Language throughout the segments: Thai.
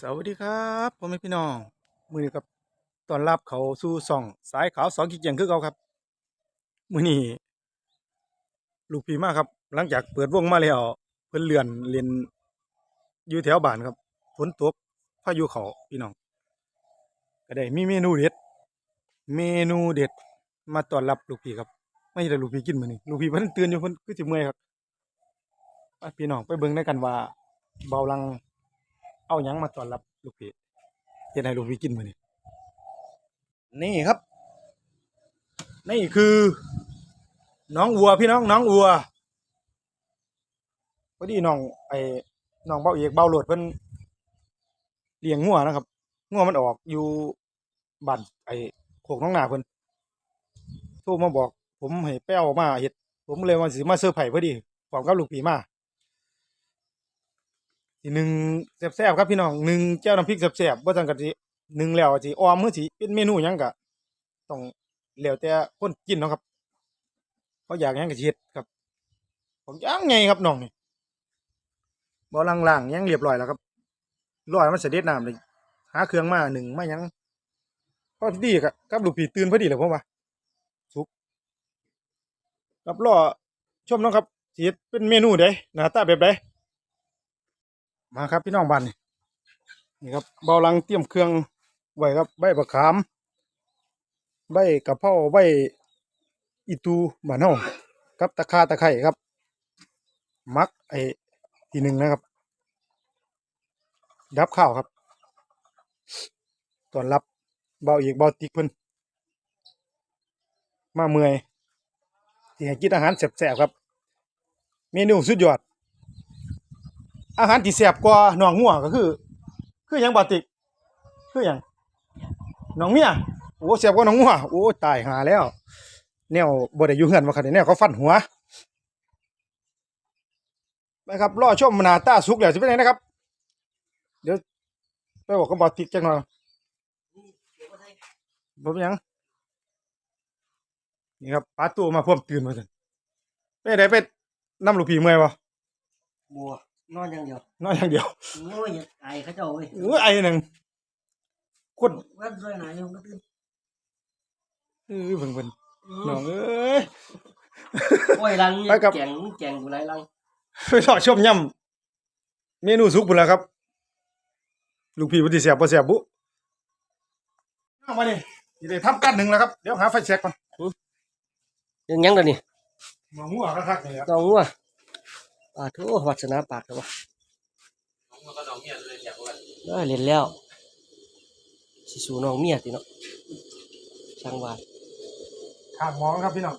สวัสดีครับพ่อแม่พี่น้อง มือนี้กับตอนรับเขาสู่ส่อง สายขาวสองกิจยังคือเขาครับ มือนี้ลูกพี่มากครับ หลังจากเปิดวงมาแล้วเพิ่นเลื่อนเรียนอยู่แถวบ้านครับฝนตกพายุเขาพี่น้อง ก็ได้มีเมนูเด็ด เมนูเด็ด มาต้อนรับลูกพี่ครับ ไม่ได้ลูกพี่กินมือนี้ลูกพี่เพิ่นตื่นอยู่เพิ่นคือสิเมื่อยครับพี่น้องไปเบิ่งด้วยกันว่า เบาลัง เอาหยังมาต้อนรับลูกพี่เฮ็ดให้ลูกพี่กินมื้อนี้นี่ครับ นี่คือ น้องวัวพี่น้องน้องวัวพอดีน้องไอ้น้องเบาเอกเบาโหลดเพิ่นเลี้ยงงัวนะครับงัวมันออกอยู่บ้านไอ้โคกน้องนาเพิ่นโทรมาบอก ผมให้แป้วมาเฮ็ดผมเลยว่าสิมาเซอร์ไพรส์พอดีพร้อมกับลูกพี่มา หนึ่งแซ่บๆครับพี่น้องหนึ่งแจ่วน้ำพริกแซ่บๆบ่จังกะสิหนึ่งแล้วสิออมเมื่อสิเป็นเมนูหยังก็ต้องแล้วแต่คนกินเนาะครับเขาอยากหยังก็สิเฮ็ดครับผมยังไงครับน้องนี่บ่ล่างๆยังเรียบร้อยแล้วครับร้อยมันเสด็จน้ำเลยหาเครื่องมาหนึ่งมายังพอดีกับกับลูกพี่ตื่นพอดีเลยผมว่าสุกกับรอชมเนาะครับสิเฮ็ดเป็นเมนูใดหน้าตาแบบใด มาครับพี่น้องบ้านนี่นี่ครับเบาลังเตรียมเครื่องไว้ครับใบบักขาม ใบกะเพราใบอีตูบ้านเฮากับตะคาตะไคร้ครับ มักไอ้ทีหนึ่งนะครับ ดับข้าวครับตอนรับเบาอีกเบาติกเพิ่นมาเมื่อยที่ให้กินอาหารแซ่บๆครับ เมนูสุดยอด อาหารที่แซ่บกว่าหนองงัวก็คือ คือหยังบาติก คือหยังหนองเมียโอ้แซ่บกว่าหนองงัวโอ้ตายหาแล้ว แนวบ่ได้อยู่เฮือนว่าคั่นนี่แนวเขาฟันหัวนะครับรอชมหนาตาสุกแล้วสิเป็นไงนะครับ เดี๋ยวไปบอกกับบาติกจักหน่อยบ่เป็นหยังนี่ครับปลาตัวมาพร้อมตื่นมาซั่นไปได้ไปนำลูกพีเมื่อยบ่บัว นอนอย่างเดียวนอนอย่างเดียวโอ้ยไอ้เขาเจ้าเว้ยเออไอ้หนึ่งคนแว่นสวยหนาอยู่ก็ตื่นเออเพิ่งเพิ่นน้องเอ้ยโอ้ยลังไปกับแกงแกงกูไรลังไปรอชมยำเมนูสุกพุ่นแล้วครับ ลูกพี่บ่สิแซ่บบ่แซ่บบุเอามานี่สิได้ทำกันหนึ่งแล้วครับ เดี๋ยวหาไฟแช็กก่อนยังยังเดี๋ยวนี้มาหัวคักๆนี่ครับน้องงัว ปาดโถวัสนาปากเลยวะได้เล่นแล้วสิสูน้องเมียติเนาะช่างว่าข้างหมองครับพี่น้อง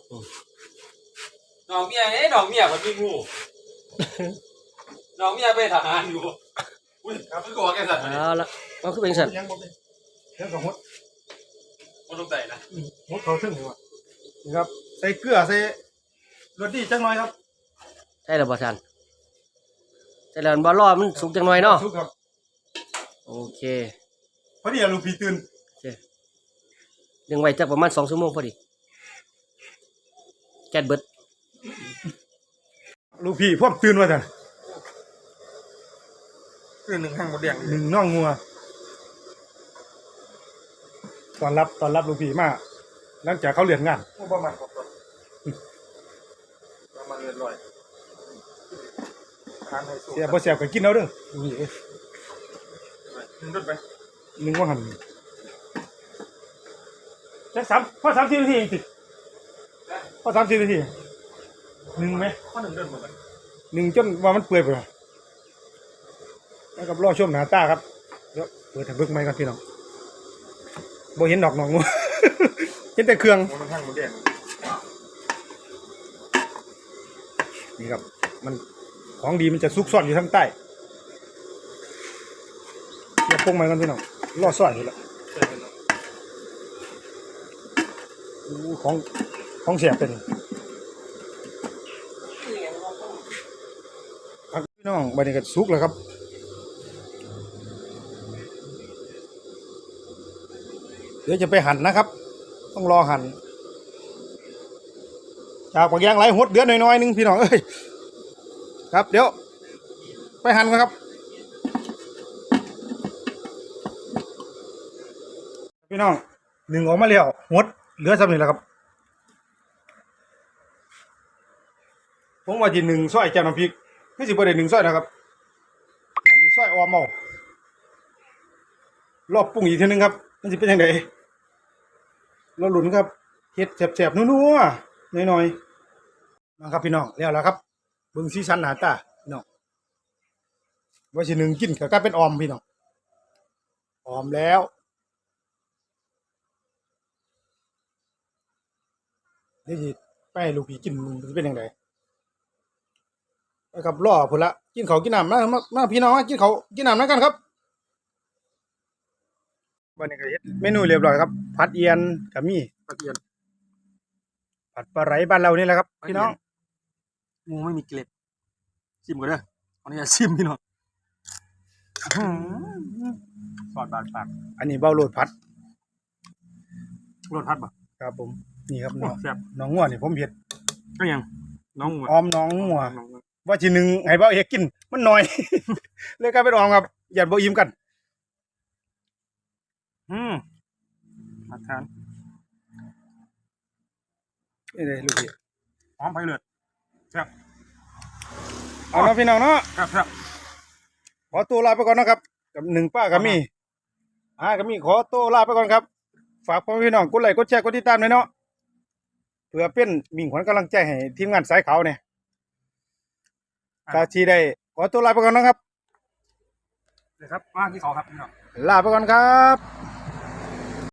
น้องเมียเอ้ยน้องเมียมันมีงูน้องเมียไปทหารอยู่อุ้ยครับพี่กอแกสัตว์มันเอาละมันคือเป็นสัตว์ยังบ่เป็นเดี๋ยวก็หดมันต้องใส่นะหดเขาถึงนี่ว่ะนี่ครับใส่เกลือใส่รสดีจังหน่อยครับ ใช่แล้วบ่ทันใช่แล้วบ่รอมันสุกจังหน่อยเนาะสุกครับโอเคพอดีอะลูกพี่ตื่นดึงไว้จักประมาณ2ชั่วโมงพอดีแก๊สเบิดลูกพี่พร้อมตื่นว่าซั่นคือหนึ่งห้างหมดแดงหนึ่งน่องงัวตอนรับตอนรับลูกพี่มาหลังจากเขาเลือนงานประมาณครับประมาณเรียบร้อย ทานให้สุกเสียบ่เสียบก็กินเอาเด้อลูกพี่เอ้ยหนึ่งรถไปหนึ่งว่าหันจักสามพอสามสิบนาทีเองสิพอสามสิบนาทีหนึ่งไหมข้อหนึ่งเดินหมดเลยหนึ่งจนว่ามันเปื่อยไปแล้วแล้วกับรอชมหน้าตาครับเดี๋ยวเปิดให้เบิ่งไม้ก่อนพี่น้องบ่เห็นดอกหนองงัวเห็นแต่เครื่องมันห้างหมดแดงนี่ครับมัน ของดีมันจะซุกซ่อนอยู่ทางใต้เดี๋ยวพงไม้ก่อนพี่น้องรอดซ่อนอยู่แล้วของของเสียเป็นพี่น้องบันนี้ก็ซุกแล้วครับเดี๋ยวจะไปหั่นนะครับ ต้องรอหั่นจากปากยางไหลหดเดือนน้อยๆหนึงพี่น้องเอ้ย ครับเดี๋ยว ไปหั่นกันครับ พี่น้องหนึ่งออกมาแล้วหดเหลือสำนี้แหละครับ ผมว่าจีหนึ่งซอยแก้วน้ำพริกคือสิบ่ได้หนึ่งซอยนะครับจีซอยออมเอารอบปรุงอีกทีนึงครับมันสิเป็นยังไงเราหลุนครับเฮ็ดแสบๆนัวๆหน่อยๆนะครับพี่น้องแล้วแล้วครับ บิ่งสีสันหน้าตาพี่น้องว่าสิหนึ่งกินก็กลายเป็นออมพี่น้องออมแล้วเดี๋ยวสิไปให้ลูกพี่กินมันสิเป็นยังไงนะครับรอพุ่นละกินเขาวกินน้ำมามามาพี่น้องมากินเขาวกินน้ำแล้วกันครับวันนี้ก็เฮ็ดเมนูเรียบร้อยครับผัดเอียนกับมีตะเกียน ผัดปลาไหลบ้านเรานี่แหละครับ พี่น้อง งูไม่มีเกล็ดชิมก่อนเด้อขออนุญาตชิมพี่น้องสอดบาดปากอันนี้เบาโลดผัดรสพัดป่ะครับ ผม นี่ครับโอ้น้องแซ่บน้องงัวนี่ผมเฮ็ดก็ยัง น้องงูออมน้องงัวน้องงูว่าสิหนึ่งให้เบาเอกกิน มันน้อย เลยกลายเป็นออมครับอย่าบ่อิ่มกัน อืมมาทานนี่เลยลูกพี่หอมไปเลย แซ่บเอาเนาะพี่น้องเนาะแซ่บแซ่บขอตัวลาไปก่อนนะครับ กับหนึ่งป้ากับมีอ่ากับมีขอตัวลาไปก่อนครับ ฝากพ่อแม่พี่น้องกดไลค์กดแชร์กดติดตามหน่อยเนาะเพื่อเป็นมิ่งขวัญกำลังใจให้ทีมงานสายขาวเนี่ยกาชีได้ขอตัวลาไปก่อนนะครับเลยครับมาที่เขาครับพี่น้องลาไปก่อนครับ